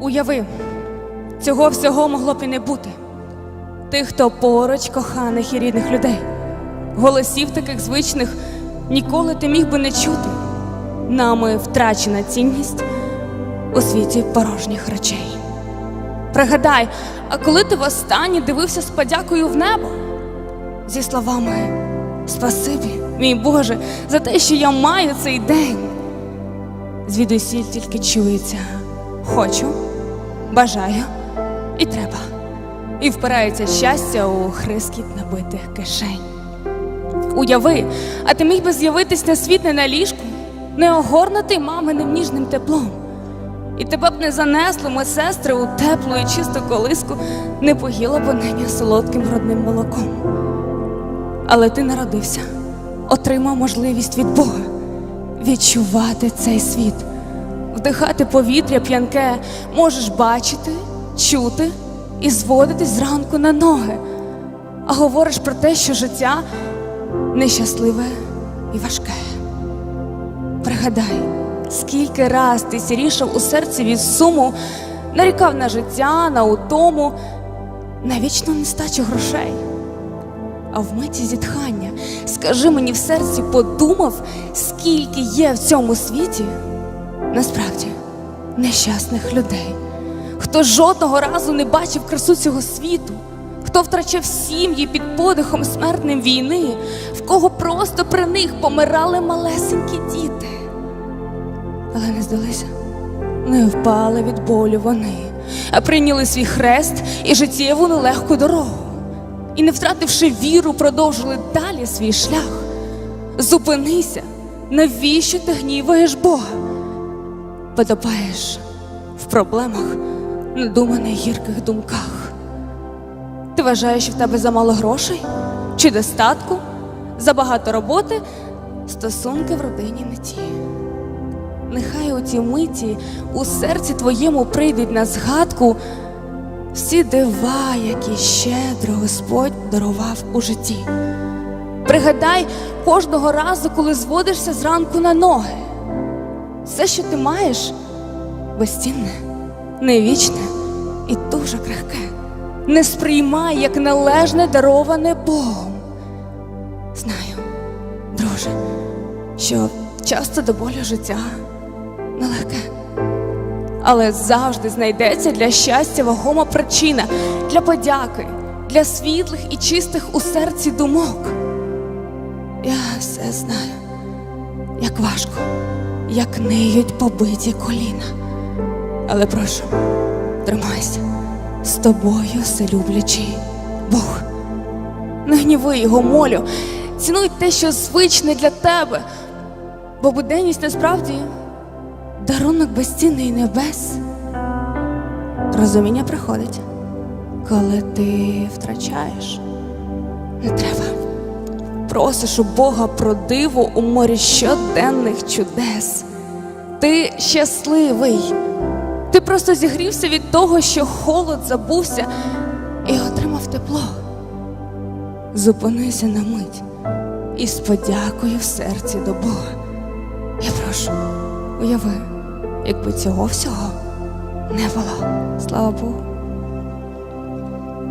Уяви, цього всього могло б і не бути. Тих, хто поруч коханих і рідних людей. Голосів таких звичних ніколи ти міг би не чути. Нами втрачена цінність у світі порожніх речей. Пригадай, а коли ти востаннє дивився з подякою в небо? Зі словами Спасибі, мій Боже, за те, що я маю цей день. Звідусіль тільки чується хочу, бажаю і треба. І впирається щастя у хрискіт набитих кишень. Уяви, а ти міг би з'явитись на світ не на ліжку, не огорнутий маминим ніжним теплом. І тебе б не занесли медсестри у теплу і чисту колиску, не поїла б неня солодким грудним молоком. Але ти народився, отримав можливість від Бога відчувати цей світ, вдихати повітря п'янке, можеш бачити, чути і зводитись зранку на ноги. А говориш про те, що життя нещасливе і важке. Пригадай, скільки раз ти сірішав у серці від суму, нарікав на життя, на утому, на вічну нестачу грошей. А в миті зітхання, скажи мені в серці, подумав, скільки є в цьому світі насправді нещасних людей, хто жодного разу не бачив красу цього світу, хто втрачав сім'ї під подихом смертним війни, в кого просто при них помирали малесенькі діти. Але не здалися, не впали від болю вони, а прийняли свій хрест і життєву нелегку дорогу. І, не втративши віру, продовжили далі свій шлях. Зупинися, навіщо ти гніваєш Бога? Потопаєш в проблемах, надуманих гірких думках. Ти вважаєш, що в тебе замало грошей чи достатку, забагато роботи, стосунки в родині не ті. Нехай у тій миті у серці твоєму прийдуть на згадку всі дива, які щедро Господь дарував у житті. Пригадай кожного разу, коли зводишся зранку на ноги. Все, що ти маєш, безцінне, невічне і дуже крихке. Не сприймай як належне дароване Богом. Знаю, друже, що часто до болю життя нелегке але завжди знайдеться для щастя вагома причина для подяки, для світлих і чистих у серці думок. Я все знаю, як важко, як ниють побиті коліна. Але прошу, тримайся з тобою, вселюблячий Бог. Не гніви його молю, цінуй те, що звичне для тебе, бо буденність насправді дарунок безцінний небес. Розуміння приходить, коли ти втрачаєш. Не треба. Просиш у Бога про диво у морі щоденних чудес. Ти щасливий. Ти просто зігрівся від того, що холод забувся і отримав тепло. Зупинися на мить і з подякою в серці до Бога. Я прошу, уяви, якби цього всього не було. Слава Богу.